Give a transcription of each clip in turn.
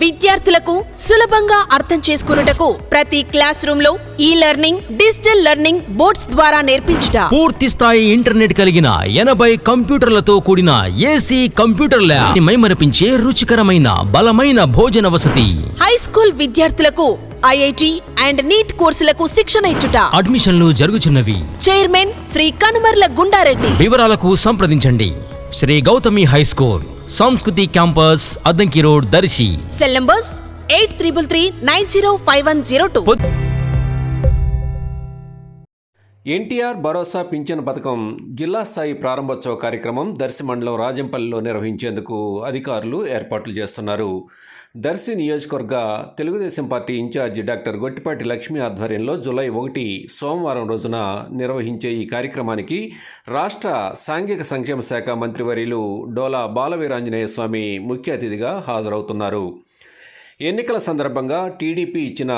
విద్యార్థులకు సులభంగా అర్థం చేసుకున్నటకు ప్రతి క్లాస్ రూమ్లో ఈ లెర్నింగ్ డిజిటల్ లెర్నింగ్ బోర్డ్స్ ద్వారా నేర్పించుట. పూర్తి స్థాయి ఇంటర్నెట్ కలిగిన ఎనభై కంప్యూటర్లతో కూడిన ఏసీ కంప్యూటర్ ల్యాబ్. మైమరపించే రుచికరమైన బలమైన భోజన వసతి. హై స్కూల్ విద్యార్థులకు ఐఐటి అండ్ నీట్ కోర్సులకు శిక్షణ ఇచ్చుట. అడ్మిషన్లు జరుగుచున్నవి. చైర్మన్ శ్రీ కనుమర్ల గుండారెడ్డి. వివరాలకు సంప్రదించండి. Shri Gautami high school. Sanskriti campus Addanki road Darsi. Cell numbers eight triple three nine zero five one zero two. NTR Bharosa pension పథకం జిల్లా స్థాయి ప్రారంభోత్సవ కార్యక్రమం దర్శి మండలం రాజంపల్లిలో నిర్వహించేందుకు అధికారులు ఏర్పాట్లు చేస్తున్నారు. దర్శి నియోజకవర్గ Telugu Desam party incharge doctor Gottipati Lakshmi ఆధ్వర్యంలో జూలై ఒకటి సోమవారం రోజున నిర్వహించే ఈ కార్యక్రమానికి రాష్ట్ర సాంఘిక సంక్షేమ శాఖ మంత్రివర్యులు డోలా బాలవీరాంజనేయ స్వామి ముఖ్య అతిథిగా హాజరవుతున్నారు. ఎన్నికల సందర్భంగా టీడీపీ ఇచ్చిన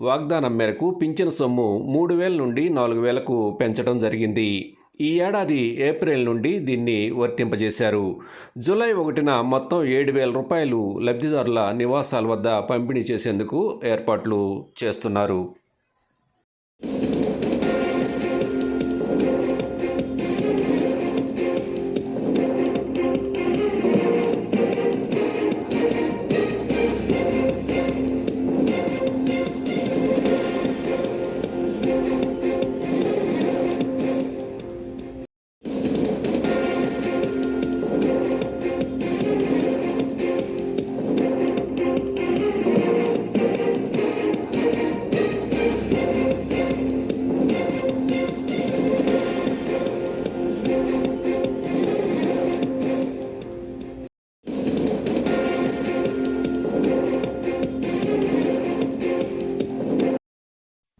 వాగ్దానం మేరకు పింఛను సొమ్ము మూడు వేల నుండి నాలుగు వేలకు పెంచడం జరిగింది. ఈ ఏడాది ఏప్రిల్ నుండి దీన్ని వర్తింపజేశారు. జూలై ఒకటిన మొత్తం ఏడు వేల రూపాయలు లబ్ధిదారుల నివాసాల వద్ద పంపిణీ చేసేందుకు ఏర్పాట్లు చేస్తున్నారు.